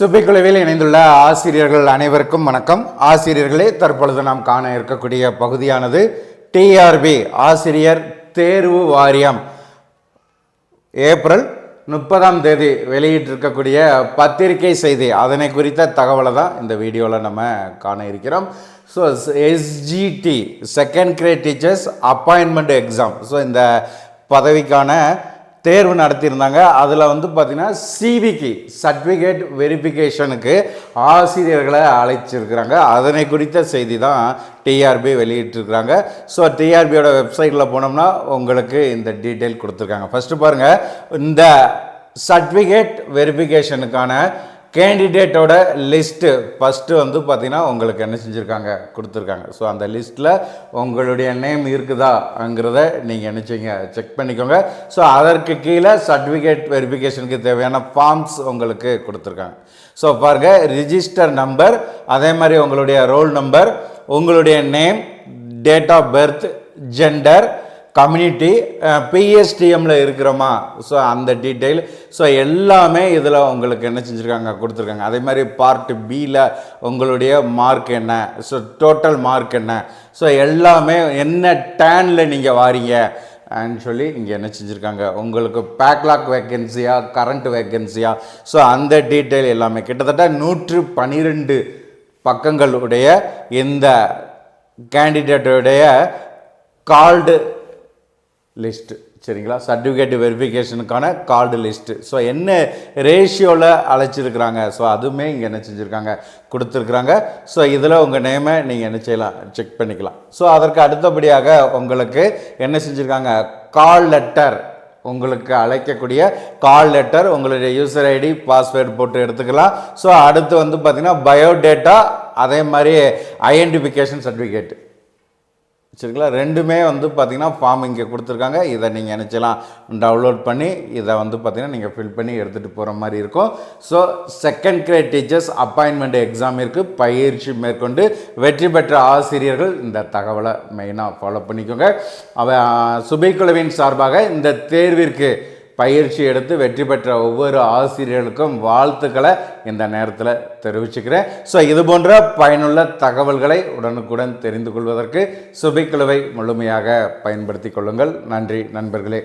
சுபிக்குழுவில் இணைந்துள்ள ஆசிரியர்கள் அனைவருக்கும் வணக்கம். ஆசிரியர்களே தற்பொழுது நாம் காண இருக்கக்கூடிய பகுதியானது டிஆர்பி ஆசிரியர் தேர்வு வாரியம். ஏப்ரல் முப்பதாம் தேதி வெளியிட்டிருக்கக்கூடிய பத்திரிகை செய்தி. அதனை குறித்த தகவலை தான் இந்த வீடியோவில் நம்ம காண இருக்கிறோம். So SGT second grade teachers appointment exam so இந்த பதவிக்கான தேர்வு நடத்தியிருந்தாங்க. அதில் வந்து பார்த்திங்கன்னா சிவிக்கு சர்டிஃபிகேட் வெரிஃபிகேஷனுக்கு ஆசிரியர்களை அழைச்சிருக்கிறாங்க. அதனை குறித்த செய்தி தான் டிஆர்பி வெளியிட்டிருக்கிறாங்க. ஸோ டிஆர்பியோட வெப்சைட்டில் போனோம்னா உங்களுக்கு இந்த டீட்டெயில் கொடுத்துருக்காங்க. ஃபஸ்ட்டு பாருங்கள் இந்த சர்டிஃபிகேட் வெரிஃபிகேஷனுக்கான கேண்டிடேட்டோட லிஸ்ட்டு ஃபஸ்ட்டு வந்து பார்த்திங்கன்னா உங்களுக்கு என்ன செஞ்சுருக்காங்க? கொடுத்துருக்காங்க. ஸோ அந்த லிஸ்ட்டில் உங்களுடைய நேம் இருக்குதாங்கிறத நீங்கள் என்ன செய்யுங்க? செக் பண்ணிக்கோங்க. ஸோ அதற்கு கீழே சர்டிஃபிகேட் வெரிஃபிகேஷனுக்கு தேவையான ஃபார்ம்ஸ் உங்களுக்கு கொடுத்துருக்காங்க. ஸோ பாருங்கள் ரிஜிஸ்டர் நம்பர் அதே மாதிரி உங்களுடைய ரோல் நம்பர் உங்களுடைய name date of birth gender community பிஎஸ்டிஎம்மில் இருக்கிறோமா? ஸோ அந்த டீட்டெயில் ஸோ எல்லாமே இதில் உங்களுக்கு என்ன செஞ்சுருக்காங்க? கொடுத்துருக்காங்க. அதே மாதிரி பார்ட் பியில் உங்களுடைய மார்க் என்ன? ஸோ டோட்டல் மார்க் என்ன? ஸோ எல்லாமே என்ன டேனில் நீங்கள் வாரீங்க? அப்படின்னு சொல்லி இங்கே என்ன செஞ்சுருக்காங்க? உங்களுக்கு பேக்லாக் வேக்கன்சியா கரண்ட் வேக்கன்சியா ஸோ அந்த டீட்டெயில் எல்லாமே. கிட்டத்தட்ட நூற்று பன்னிரெண்டு பக்கங்களுடைய இந்த கேண்டிடேட்டுடைய கால்டு லிஸ்ட்டு சரிங்களா? சர்டிஃபிகேட் வெரிஃபிகேஷனுக்கான கார்டு லிஸ்ட்டு ஸோ என்ன ரேஷியோவில் அழைச்சிருக்கிறாங்க? ஸோ அதுவுமே இங்கே என்ன செஞ்சுருக்காங்க? கொடுத்துருக்குறாங்க. ஸோ இதில் உங்கள் நேமை நீங்கள் என்ன செய்யலாம்? செக் பண்ணிக்கலாம். ஸோ அதற்கு அடுத்தபடியாக உங்களுக்கு என்ன செஞ்சுருக்காங்க? கால் லெட்டர் உங்களுக்கு அழைக்கக்கூடிய கால் லெட்டர் உங்களுடைய யூசர் ஐடி பாஸ்வேர்டு போட்டு எடுத்துக்கலாம். ஸோ அடுத்து வந்து பார்த்திங்கன்னா பயோடேட்டா அதே மாதிரி ஐடென்டிஃபிகேஷன் சர்டிஃபிகேட் சரிங்களா? ரெண்டுமே வந்து பார்த்திங்கன்னா ஃபார்ம் இங்கே கொடுத்துருக்காங்க. இதை நீங்கள் நினச்சலாம். டவுன்லோட் பண்ணி இதை வந்து பார்த்திங்கன்னா நீங்கள் ஃபில் பண்ணி எடுத்துகிட்டு போகிற மாதிரி இருக்கும். So second grade teachers appointment exam இருக்குது பயிற்சி மேற்கொண்டு வெற்றி பெற்ற ஆசிரியர்கள் இந்த தகவலை மெயினாக ஃபாலோ பண்ணிக்கோங்க. அவ சுபைக்குழுவின் சார்பாக இந்த தேர்விற்கு பயிற்சி எடுத்து வெற்றி பெற்ற ஒவ்வொரு ஆசிரியர்களுக்கும் வாழ்த்துக்களை இந்த நேரத்தில் தெரிவிச்சுக்கிறேன். ஸோ இது போன்ற பயனுள்ள தகவல்களை உடனுக்குடன் தெரிந்து கொள்வதற்கு சுபிக்குழுவை முழுமையாக பயன்படுத்தி கொள்ளுங்கள். நன்றி நண்பர்களே.